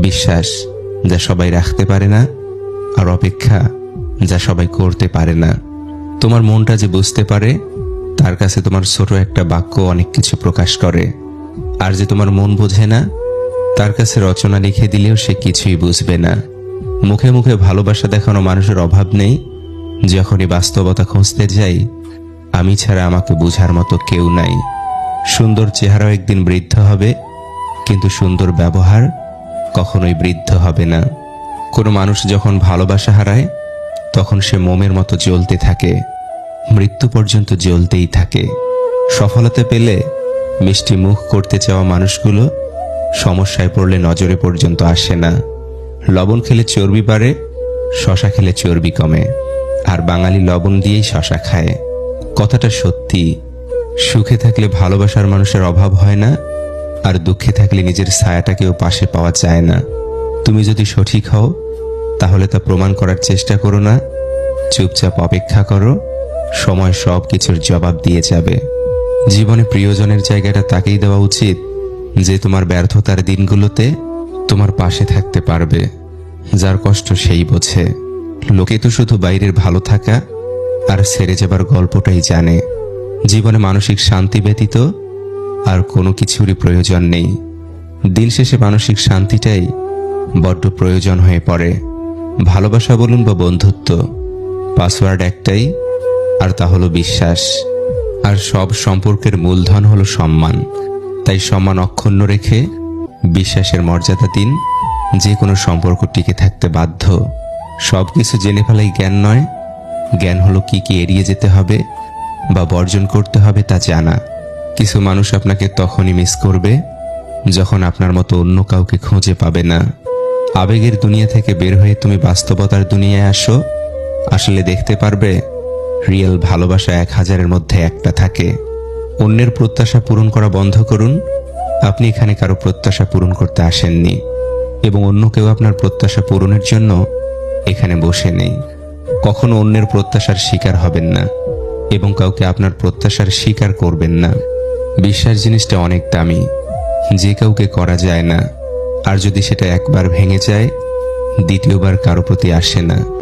বিশ্বাস যা সবাই রাখতে পারে না আর অপেক্ষা যা সবাই করতে পারে না। তোমার মনটা যে বুঝতে পারে, তার কাছে তোমার ছোট একটা বাক্য অনেক কিছু প্রকাশ করে। আর যে তোমার মন বোঝে না, তার কাছে রচনা লিখে দিলেও সে কিছুই বুঝবে না। মুখে মুখে ভালোবাসা দেখানো মানুষের অভাব নেই। যখনই বাস্তবতা খুঁজতে যাই, আমি ছাড়া আমাকে বোঝার মতো কেউ নাই। সুন্দর চেহারাও একদিন বৃদ্ধ হবে, কিন্তু সুন্দর ব্যবহার কখনোই বৃদ্ধ হবে না। কোনো মানুষ যখন ভালোবাসা হারায়, তখন সে মোমের মতো জ্বলতে থাকে। মৃত্যু পর্যন্ত জ্বলতেই থাকে। সফলতা পেলে মিষ্টি মুখ করতে চাওয়া মানুষগুলো সমস্যায় পড়লে নজরে পর্যন্ত আসে না। লবণ খেলে চর্বি বাড়ে, শশা খেলে চর্বি কমে। আর বাঙালি লবণ দিয়েই শশা খায়। কথাটা সত্যি। সুখে থাকলে ভালোবাসার মানুষের অভাব হয় না আর দুঃখে থাকলে নিজের ছায়াটাকেও পাশে পাওয়া যায় না। তুমি যদি সঠিক হও, তাহলে তা প্রমাণ করার চেষ্টা করো না। চুপচাপ অপেক্ষা করো, সময় সব কিছুর জবাব দিয়ে যাবে। জীবনে প্রিয়জনের জায়গাটা তাকেই দেওয়া উচিত, যে তোমার ব্যর্থতার দিনগুলোতে তোমার পাশে থাকতে পারবে। যার কষ্ট সেই বোঝে। লোকে তো শুধু বাইরের ভালো থাকা আর সেরে যাবার গল্পটাই জানে। জীবনে মানসিক শান্তি ব্যতীত আর কোনো কিছুরই প্রয়োজন নেই। দিন শেষে মানসিক শান্তিটাই বড্ড প্রয়োজন হয়ে পড়ে। ভালোবাসা বলুন বা বন্ধুত্ব, পাসওয়ার্ড একটাই, আর তা হলো বিশ্বাস। আর সব সম্পর্কের মূলধন হলো সম্মান। তাই সম্মান অক্ষুণ্ণ রেখে বিশ্বাসের মর্যাদা দিন, যে কোনো সম্পর্ক টিকে থাকতে বাধ্য। সব কিছু জেনে ফেলাই জ্ঞান নয়, জ্ঞান হলো কি কি এড়িয়ে যেতে হবে বা বর্জন করতে হবে তা জানা। কিছু মানুষ আপনাকে তখনই মিস করবে, যখন আপনার মতো অন্য কাউকে খুঁজে পাবে না। আবেগের দুনিয়া থেকে বের হয়ে তুমি বাস্তবতার দুনিয়ায় আসো। আসলে দেখতে পারবে রিয়েল ভালোবাসা এক হাজারের মধ্যে একটা থাকে। অন্যের প্রত্যাশা পূরণ করা বন্ধ করুন। আপনি এখানে কারও প্রত্যাশা পূরণ করতে আসেননি এবং অন্য কেউ আপনার প্রত্যাশা পূরণের জন্য এখানে বসে নেই। কখনো অন্যের প্রত্যাশার শিকার হবেন না এবং কাউকে আপনার প্রত্যাশার শিকার করবেন না। বিশ্বাস জিনিসটা অনেক দামি। যে কাউকে করা যায় না। আর যদি সেটা একবার ভেঙে যায়, দ্বিতীয়বার কারও প্রতি আসে না।